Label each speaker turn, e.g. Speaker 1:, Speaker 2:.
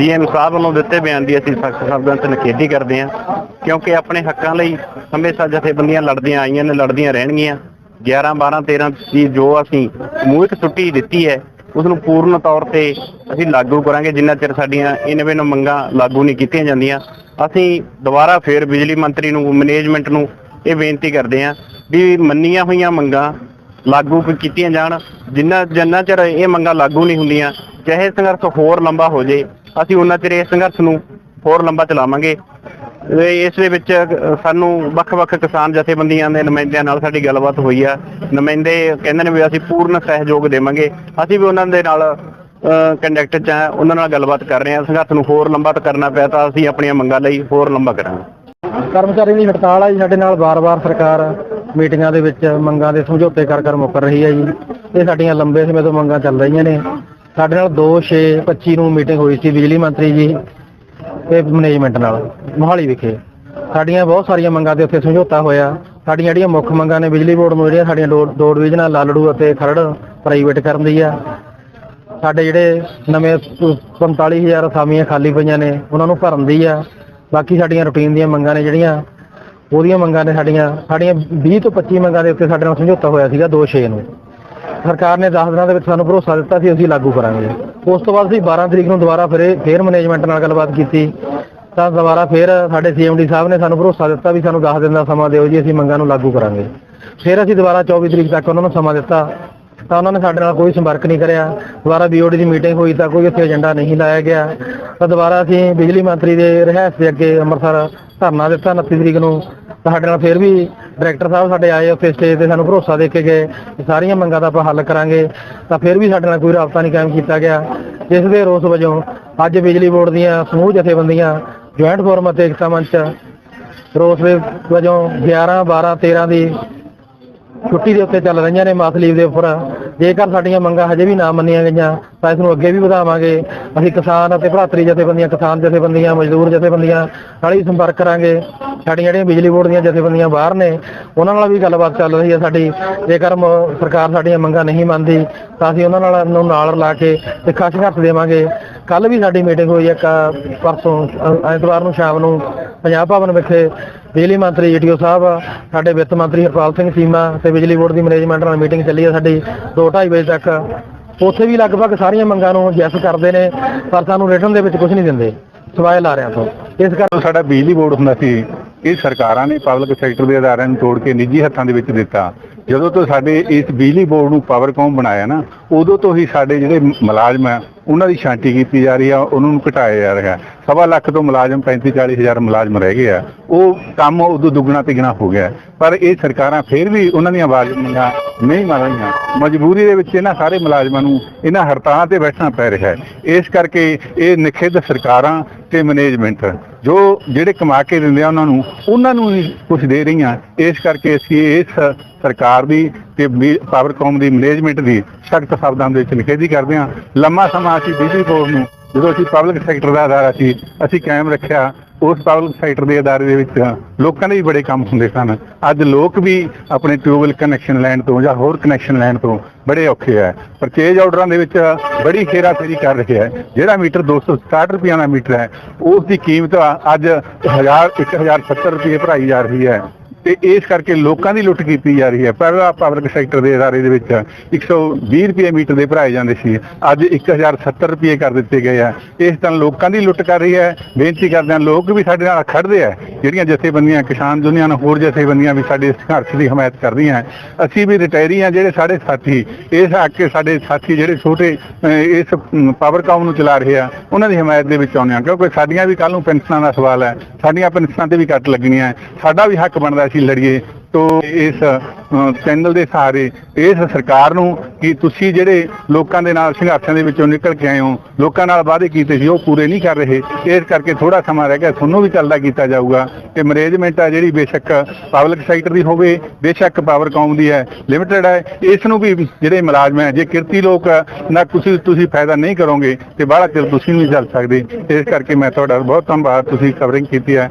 Speaker 1: CM ਸਾਹਿਬ ਵੱਲੋਂ ਦਿੱਤੇ ਬਿਆਨ ਦੀ ਅਸੀਂ ਸਖਤ ਸ਼ਬਦਾਂ 'ਚ ਨਿਖੇਧੀ ਕਰਦੇ ਹਾਂ, ਕਿਉਂਕਿ ਆਪਣੇ ਹੱਕਾਂ ਲਈ ਹਮੇਸ਼ਾ ਜਥੇਬੰਦੀਆਂ ਲੜਦੀਆਂ ਆਈਆਂ ਨੇ, ਲੜਦੀਆਂ ਰਹਿਣਗੀਆਂ। 11 12 13 ਦੀ ਜੋ ਅਸੀਂ ਸਮੂਹਿਕ ਛੁੱਟੀ ਦਿੱਤੀ ਹੈ ਉਸ ਨੂੰ ਪੂਰਨ ਤੌਰ ਤੇ ਅਸੀਂ ਲਾਗੂ ਕਰਾਂਗੇ। ਜਿੰਨਾ ਚਿਰ ਸਾਡੀਆਂ ਇਨਵੇਂ ਨੂੰ ਮੰਗਾਂ ਲਾਗੂ ਨਹੀਂ ਕੀਤੀਆਂ ਜਾਂਦੀਆਂ, ਅਸੀਂ ਦੁਬਾਰਾ ਫੇਰ ਬਿਜਲੀ ਮੰਤਰੀ ਨੂੰ, ਮੈਨੇਜਮੈਂਟ ਨੂੰ ਇਹ ਬੇਨਤੀ ਕਰਦੇ ਹਾਂ ਵੀ ਮੰਨੀਆਂ ਹੋਈਆਂ ਮੰਗਾਂ ਲਾਗੂ ਕੀਤੀਆਂ ਜਾਣ। ਜਿੰਨਾ ਜਿੰਨਾ ਚਿਰ ਇਹ ਮੰਗਾਂ ਲਾਗੂ ਨਹੀਂ ਹੁੰਦੀਆਂ, ਚਾਹੇ ਸੰਘਰਸ਼ ਹੋਰ ਲੰਬਾ ਹੋ ਜੇ ਅਸੀਂ ਉਹਨਾਂ ਚਿਰ ਇਸ ਸੰਘਰਸ਼ ਨੂੰ ਹੋਰ ਲੰਬਾ ਚਲਾਵਾਂਗੇ। ਇਸ ਦੇ ਵਿੱਚ ਸਾਨੂੰ ਵੱਖ-ਵੱਖ ਕਿਸਾਨ ਜਥੇਬੰਦੀਆਂ ਦੇ ਨੁਮਾਇੰਦਿਆਂ ਨਾਲ ਸਾਡੀ ਗੱਲਬਾਤ ਹੋਈ ਆ। ਨੁਮਾਇੰਦੇ ਕਹਿੰਦੇ ਨੇ ਵੀ ਅਸੀਂ ਪੂਰਨ ਸਹਿਯੋਗ ਦੇਵਾਂਗੇ। ਅਸੀਂ ਵੀ ਉਹਨਾਂ ਦੇ ਨਾਲ ਕੰਡਕਟ ਚ ਆ, ਉਹਨਾਂ ਨਾਲ ਗੱਲਬਾਤ ਕਰ ਰਹੇ ਹਾਂ ਸੰਘਰਸ਼ ਨੂੰ ਹੋਰ ਲੰਬਾ ਕਰਨਾ ਪਿਆ ਤਾਂ ਅਸੀਂ ਆਪਣੀਆਂ ਮੰਗਾਂ ਲਈ ਹੋਰ ਲੰਬਾ ਕਰਾਂਗੇ।
Speaker 2: ਕਰਮਚਾਰੀ ਦੀ ਹੜਤਾਲ ਆ ਜੀ ਸਾਡੇ ਨਾਲ ਵਾਰ-ਵਾਰ ਸਰਕਾਰ ਮੀਟਿੰਗਾਂ ਦੇ ਵਿੱਚ ਮੰਗਾਂ ਦੇ ਸਮਝੌਤੇ ਕਰ ਕਰ ਮੁੱਕਰ ਰਹੀ ਹੈ ਜੀ। ਇਹ ਸਾਡੀਆਂ ਲੰਬੇ ਸਮੇਂ ਤੋਂ ਮੰਗਾਂ ਚੱਲ ਰਹੀਆਂ ਨੇ। ਸਾਡੇ ਨਾਲ 2 6 25 ਨੂੰ ਮੀਟਿੰਗ ਹੋਈ ਸੀ ਬਿਜਲੀ ਮੰਤਰੀ ਜੀ ਤੇ ਮੈਨੇਜਮੈਂਟ ਨਾਲ, ਮੋਹਾਲੀ ਵਿਖੇ। ਸਾਡੀਆਂ ਬਹੁਤ ਸਾਰੀਆਂ ਮੰਗਾਂ ਤੇ ਉੱਥੇ ਸਮਝੌਤਾ ਹੋਇਆ। ਸਾਡੀਆਂ ਜਿਹੜੀਆਂ ਮੁੱਖ ਮੰਗਾਂ ਨੇ ਬਿਜਲੀ ਬੋਰਡ ਨੂੰ ਜਿਹੜੀਆਂ ਸਾਡੀਆਂ ਦੋ ਡਿਵੀਜ਼ਨਾਂ ਲਾਲੜੂ ਅਤੇ ਖਰੜ ਪ੍ਰਾਈਵੇਟ ਕਰਨ ਦੀ ਆ। ਸਾਡੇ ਜਿਹੜੇ ਨਵੇਂ 45000 ਅਸਾਮੀਆਂ ਖਾਲੀ ਪਈਆਂ ਨੇ, ਉਹਨਾਂ ਨੂੰ ਭਰਨ ਦੀ ਆ। ਬਾਕੀ ਸਾਡੀਆਂ ਰੁਟੀਨ ਦੀਆਂ ਮੰਗਾਂ ਨੇ ਜਿਹੜੀਆਂ, ਉਹਦੀਆਂ ਮੰਗਾਂ ਨੇ ਸਾਡੀਆਂ। ਸਾਡੀਆਂ 20 ਤੋਂ 25 ਮੰਗਾਂ ਦੇ ਉੱਤੇ ਸਾਡੇ ਨਾਲ ਸਮਝੌਤਾ ਹੋਇਆ ਸੀਗਾ 2-6 ਨੂੰ। ਸਰਕਾਰ ਨੇ 10 ਦਿਨਾਂ ਦੇ ਵਿੱਚ ਸਾਨੂੰ ਭਰੋਸਾ ਦਿੱਤਾ ਸੀ, ਅਸੀਂ ਲਾਗੂ ਕਰਾਂਗੇ। ਉਸ ਤੋਂ ਬਾਅਦ ਅਸੀਂ 12 ਤਰੀਕ ਨੂੰ ਦੁਬਾਰਾ ਫਿਰ ਇਹ- ਮੈਨੇਜਮੈਂਟ ਨਾਲ ਗੱਲਬਾਤ ਕੀਤੀ। ਤਾਂ ਦੁਬਾਰਾ ਫਿਰ ਸਾਡੇ ਸੀਐਮਡੀ ਸਾਹਿਬ ਨੇ ਸਾਨੂੰ ਭਰੋਸਾ ਦਿੱਤਾ ਵੀ ਸਾਨੂੰ 10 ਦਿਨ ਦਾ ਸਮਾਂ ਦਿਓ ਜੀ, ਅਸੀਂ ਮੰਗਾਂ ਨੂੰ ਲਾਗੂ ਕਰਾਂਗੇ। ਫਿਰ ਅਸੀਂ ਦੁਬਾਰਾ 24 ਤਰੀਕ ਤੱਕ ਉਹਨਾਂ ਨੂੰ ਸਮਾਂ ਦਿੱਤਾ। ਤਾਂ ਉਹਨਾਂ ਨੇ ਸਾਡੇ ਨਾਲ ਕੋਈ ਸੰਪਰਕ ਨਹੀਂ ਕਰਿਆ। ਦੁਬਾਰਾ ਬੀਓਡੀ ਦੀ ਮੀਟਿੰਗ ਹੋਈ ਤਾਂ ਕੋਈ ਉੱਥੇ ਏਜੰਡਾ ਨਹੀਂ ਲਾਇਆ ਗਿਆ। ਤਾਂ ਦੁਬਾਰਾ ਅਸੀਂ ਬਿਜਲੀ ਮੰਤਰੀ ਦੇ ਰਿਹਾਇਸ਼ ਦੇ ਅੱਗੇ ਅੰਮ੍ਰਿਤਸਰ ਧਰਨਾ ਦਿੱਤਾ 29 ਤਰੀਕ ਨੂੰ। ਤਾਂ ਸਾਡੇ ਨਾਲ ਫਿਰ ਵੀ ਡਾਇਰੈਕਟਰ ਸਾਹਿਬ ਸਾਡੇ ਆਏ ਉੱਥੇ ਸਟੇਜ ਤੇ ਸਾਨੂੰ ਭਰੋਸਾ ਦੇ ਕੇ ਗਏ ਕਿ ਸਾਰੀਆਂ ਮੰਗਾਂ ਦਾ ਆਪਾਂ ਹੱਲ ਕਰਾਂਗੇ। ਤਾਂ ਫਿਰ ਵੀ ਸਾਡੇ ਨਾਲ ਕੋਈ ਰਾਬਤਾ ਨਹੀਂ ਕਾਇਮ ਕੀਤਾ ਗਿਆ। ਜਿਸ ਦੇ ਰੋਸ ਵਜੋਂ ਅੱਜ ਬਿਜਲੀ ਬੋਰਡ ਦੀਆਂ ਸਮੂਹ ਜਥੇਬੰਦੀਆਂ ਜੁਆਇੰਟ ਫੋਰਮ ਅਤੇ ਏਕਤਾ ਮੰਚ ਰੋਸ ਦੇ ਵਜੋਂ 11 12 13 ਦੀ ਛੁੱਟੀ ਦੇ ਉੱਤੇ ਚੱਲ ਰਹੀਆਂ ਨੇ ਮਾਸ ਲੀਵ ਦੇ ਉੱਪਰ। ਜੇਕਰ ਸਾਡੀਆਂ ਮੰਗਾਂ ਹਜੇ ਵੀ ਨਾ ਮੰਨੀਆਂ ਗਈਆਂ, ਤਾਂ ਇਸ ਨੂੰ ਅੱਗੇ ਵੀ ਵਧਾਵਾਂਗੇ। ਅਸੀਂ ਕਿਸਾਨ ਅਤੇ ਭਰਾਤਰੀ ਜਥੇਬੰਦੀਆਂ, ਕਿਸਾਨ ਜਥੇਬੰਦੀਆਂ, ਮਜ਼ਦੂਰ ਜਥੇਬੰਦੀਆਂ ਨਾਲ ਹੀ ਸੰਪਰਕ ਕਰਾਂਗੇ। ਸਾਡੀਆਂ ਜਿਹੜੀਆਂ ਬਿਜਲੀ ਬੋਰਡ ਦੀਆਂ ਜਥੇਬੰਦੀਆਂ ਬਾਹਰ ਨੇ, ਉਹਨਾਂ ਨਾਲ ਵੀ ਗੱਲਬਾਤ ਚੱਲ ਰਹੀ ਹੈ ਸਾਡੀ। ਜੇਕਰ ਮ- ਸਰਕਾਰ ਸਾਡੀਆਂ ਮੰਗਾਂ ਨਹੀਂ ਮੰਨਦੀ, ਤਾਂ ਅਸੀਂ ਉਹਨਾਂ ਨਾਲ ਨੂੰ ਨਾਲ ਰਲਾ ਕੇ ਤਿੱਖਾ ਸੰਘਰਸ਼ ਦੇਵਾਂਗੇ। ਕੱਲ ਵੀ ਸਾਡੀ ਮੀਟਿੰਗ ਹੋਈ ਹੈ ਕ- ਪਰਸੋਂ, ਅ- ਐਤਵਾਰ ਨੂੰ ਸ਼ਾਮ ਨੂੰ ਪੰਜਾਬ ਭਵਨ ਵਿਖੇ ਬਿਜਲੀ ਮੰਤਰੀ ਜੀਟੀਓ ਸਾਹਿਬ, ਸਾਡੇ ਵਿੱਤ ਮੰਤਰੀ ਹਰਪਾਲ ਸਿੰਘ ਚੀਮਾ ਤੇ ਬਿਜਲੀ ਬੋਰਡ ਦੀ ਮੈਨੇਜਮੈਂਟ ਨਾਲ ਮੀਟਿੰਗ ਚੱਲੀ ਹੈ ਸਾਡੀ 2:30 ਵਜੇ ਤੱਕ। ਉੱਥੇ ਵੀ ਲਗਭਗ ਸਾਰੀਆਂ ਮੰਗਾਂ ਨੂੰ ਜੈਸ ਕਰਦੇ ਨੇ, ਪਰ ਸਾਨੂੰ ਰਿਟਰਨ ਦੇ ਵਿੱਚ ਕੁਝ ਨਹੀਂ ਦਿੰਦੇ। ਸਵਾਏ ਲਾਰਿਆਂ ਤੋਂ ਇਸ
Speaker 3: ਕਰਕੇ ਸਾਡਾ ਬਿਜਲੀ ਬੋਰਡ ਹੁੰਦਾ ਸੀ ਇਹ ਸਰਕਾਰਾਂ ਨੇ ਪਬਲਿਕ ਸੈਕਟਰ ਦੇ ਅਦਾਰਿਆਂ ਨੂੰ ਤੋੜ ਕੇ ਨਿੱਜੀ ਹੱਥਾਂ ਦੇ ਵਿੱਚ ਦਿੱਤਾ। ਜਦੋਂ ਤੋਂ ਸਾਡੇ ਇਸ ਬਿਜਲੀ ਬੋਰਡ ਨੂੰ ਪਾਵਰਕੌਮ ਬਣਾਇਆ ਨਾ, ਉਦੋਂ ਤੋਂ ਹੀ ਸਾਡੇ ਜਿਹੜੇ ਮੁਲਾਜ਼ਮ ਆ, ਉਹਨਾਂ ਦੀ ਛਾਂਟੀ ਕੀਤੀ ਜਾ ਰਹੀ ਆ, ਉਹਨਾਂ ਨੂੰ ਘਟਾਇਆ ਜਾ ਰਿਹਾ। ਸਵਾ ਲੱਖ ਤੋਂ ਮੁਲਾਜ਼ਮ 35 40 ਹਜ਼ਾਰ ਮੁਲਾਜ਼ਮ ਰਹਿ ਗਏ ਆ। ਉਹ ਕੰਮ ਉਦੋਂ ਦੁੱਗਣਾ ਤਿਗਣਾ ਹੋ ਗਿਆ। ਪਰ ਇਹ ਸਰਕਾਰਾਂ ਫੇਰ ਵੀ ਉਹਨਾਂ ਦੀਆਂ ਆਵਾਜ਼ ਮੰਗਾਂ ਨਹੀਂ ਮੰਨ ਰਹੀਆਂ ਮਜਬੂਰੀ ਦੇ ਵਿੱਚ ਇਹਨਾਂ ਸਾਰੇ ਮੁਲਾਜ਼ਮਾਂ ਨੂੰ ਇਹਨਾਂ ਹੜਤਾਲਾਂ ਤੇ ਬੈਠਣਾ ਪੈ ਰਿਹਾ ਹੈ। ਇਸ ਕਰਕੇ ਇਹ ਨਿਖੇਧ ਸਰਕਾਰਾਂ ਤੇ ਮੈਨੇਜਮੈਂਟ ਜੋ ਜਿਹੜੇ ਕਮਾ ਕੇ ਦਿੰਦੇ ਆ ਉਹਨਾਂ ਨੂੰ ਉਹਨਾਂ ਨੂੰ ਹੀ ਕੁਝ ਦੇ ਰਹੀਆਂ। ਇਸ ਕਰਕੇ ਅਸੀਂ ਇਸ ਸਰਕਾਰ ਦੀ ਤੇ ਪਾਵਰਕੌਮ ਦੀ, ਮੈਨੇਜਮੈਂਟ ਦੀ ਸਖਤ ਸ਼ਬਦਾਂ ਦੇ ਵਿੱਚ ਨਿਖੇਧੀ ਕਰਦੇ ਹਾਂ। ਲੰਮਾ ਸਮਾਂ ਅਸੀਂ ਬਿਜਲੀ ਬੋਰਡ ਨੂੰ, ਜਦੋਂ ਅਸੀਂ ਪਬਲਿਕ ਸੈਕਟਰ ਦਾ ਅਦਾਰਾ ਸੀ, ਅਸੀਂ ਕਾਇਮ ਰੱਖਿਆ। ਉਸ ਪਾਵਰ ਸੈਕਟਰ ਦੇ ਅਦਾਰੇ ਦੇ ਵਿੱਚ ਲੋਕਾਂ ਦੇ ਵੀ ਬੜੇ ਕੰਮ ਹੁੰਦੇ ਸਨ। ਅੱਜ ਲੋਕ ਵੀ ਆਪਣੇ ਟਿਊਬਵੈਲ ਕਨੈਕਸ਼ਨ ਲੈਣ ਤੋਂ ਜਾਂ ਹੋਰ ਕਨੈਕਸ਼ਨ ਲੈਣ ਤੋਂ ਬੜੇ ਔਖੇ ਹੈ ਪਰਚੇਜ ਆਰਡਰਾਂ ਦੇ ਵਿੱਚ ਬੜੀ ਖੇਰਾਫੇਰੀ ਕਰ ਰਹੇ ਹੈ ਜਿਹੜਾ ਮੀਟਰ 267 ਰੁਪਈਆ ਦਾ ਮੀਟਰ ਹੈ, ਉਸ ਦੀ ਕੀਮਤ ਅੱਜ 1000 1070 ਰੁਪਏ ਭਰਾਈ ਜਾ ਰਹੀ ਹੈ। ਤੇ ਇਸ ਕਰਕੇ ਲੋਕਾਂ ਦੀ ਲੁੱਟ ਕੀਤੀ ਜਾ ਰਹੀ ਹੈ। ਪਹਿਲਾਂ ਪਬਲਿਕ ਸੈਕਟਰ ਦੇ ਅਦਾਰੇ ਦੇ ਵਿੱਚ 120 ਰੁਪਏ ਮੀਟਰ ਦੇ ਭਰਾਏ ਜਾਂਦੇ ਸੀ। ਅੱਜ 1070 ਰੁਪਏ ਕਰ ਦਿੱਤੇ ਗਏ ਆ। ਇਸ ਤਰ੍ਹਾਂ ਲੋਕਾਂ ਦੀ ਲੁੱਟ ਕਰ ਰਹੀ ਹੈ। ਬੇਨਤੀ ਕਰਦੇ ਹਾਂ ਲੋਕ ਵੀ ਸਾਡੇ ਨਾਲ ਖੜਦੇ ਆ। ਜਿਹੜੀਆਂ ਜਥੇਬੰਦੀਆਂ ਕਿਸਾਨ ਯੂਨੀਅਨ ਹੋਰ ਜਥੇਬੰਦੀਆਂ ਵੀ ਸਾਡੇ ਸੰਘਰਸ਼ ਦੀ ਹਮਾਇਤ ਕਰਦੀਆਂ ਅਸੀਂ ਵੀ ਰਿਟਾਇਰੀ ਆ ਜਿਹੜੇ ਸਾਡੇ ਸਾਥੀ। ਇਸ ਆ ਕੇ ਸਾਡੇ ਸਾਥੀ ਜਿਹੜੇ ਛੋਟੇ ਅਹ, ਇਸ ਪਾਵਰਕਾਮ ਨੂੰ ਚਲਾ ਰਹੇ ਆ ਉਹਨਾਂ ਦੀ ਹਮਾਇਤ ਦੇ ਵਿੱਚ ਆਉਂਦੇ ਆ ਕਿਉਂਕਿ ਸਾਡੀਆਂ ਵੀ ਕੱਲ ਨੂੰ ਪੈਨਸ਼ਨਾਂ ਦਾ ਸਵਾਲ ਹੈ। ਸਾਡੀਆਂ ਪੈਨਸ਼ਨਾਂ ਤੇ ਵੀ ਕੱਟ ਲੱਗਣੀਆਂ ਹੈ। ਸਾਡਾ ਵੀ ਹੱਕ ਬਣਦਾ ਅਸੀਂ ਲੜੀਏ, ਤੋ ਇਸ ਚੈਨਲ ਦੇ ਸਹਾਰੇ ਇਸ ਸਰਕਾਰ ਨੂੰ ਕਿ ਤੁਸੀਂ ਜਿਹੜੇ ਲੋਕਾਂ ਦੇ ਨਾਲ ਸੰਘਰਸ਼ਾਂ ਦੇ ਵਿੱਚੋਂ ਨਿਕਲ ਕੇ ਆਏ ਹੋ, ਲੋਕਾਂ ਨਾਲ ਵਾਅਦੇ ਕੀਤੇ ਸੀ, ਉਹ ਪੂਰੇ ਨਹੀਂ ਕਰ ਰਹੇ। ਇਸ ਕਰਕੇ ਥੋੜਾ ਸਮਾਂ ਰਹਿ ਗਿਆ, ਤੁਹਾਨੂੰ ਵੀ ਚੱਲਦਾ ਕੀਤਾ ਜਾਊਗਾ। ਤੇ ਮੈਨੇਜਮੈਂਟ ਆ ਜਿਹੜੀ ਬੇਸ਼ੱਕ ਪਬਲਿਕ ਸੈਕਟਰ ਦੀ ਹੋਵੇ, ਬੇਸ਼ੱਕ ਪਾਵਰਕਾਮ ਦੀ ਹੈ ਲਿਮਟਿਡ ਹੈ, ਇਸ ਨੂੰ ਵੀ ਜਿਹੜੇ ਮੁਲਾਜ਼ਮ ਹੈ, ਜੇ ਕਿਰਤੀ ਲੋਕ ਨਾ ਤੁਸੀਂ ਤੁਸੀਂ ਫਾਇਦਾ ਨਹੀਂ ਕਰੋਗੇ, ਤੇ ਬਾਹਲਾ ਚਿਰ ਤੁਸੀਂ ਨਹੀਂ ਚੱਲ ਸਕਦੇ। ਇਸ ਕਰਕੇ ਮੈਂ ਤੁਹਾਡਾ ਬਹੁਤ ਧੰਨਵਾਦ, ਤੁਸੀਂ ਕਵਰਿੰਗ ਕੀਤੀ ਹੈ।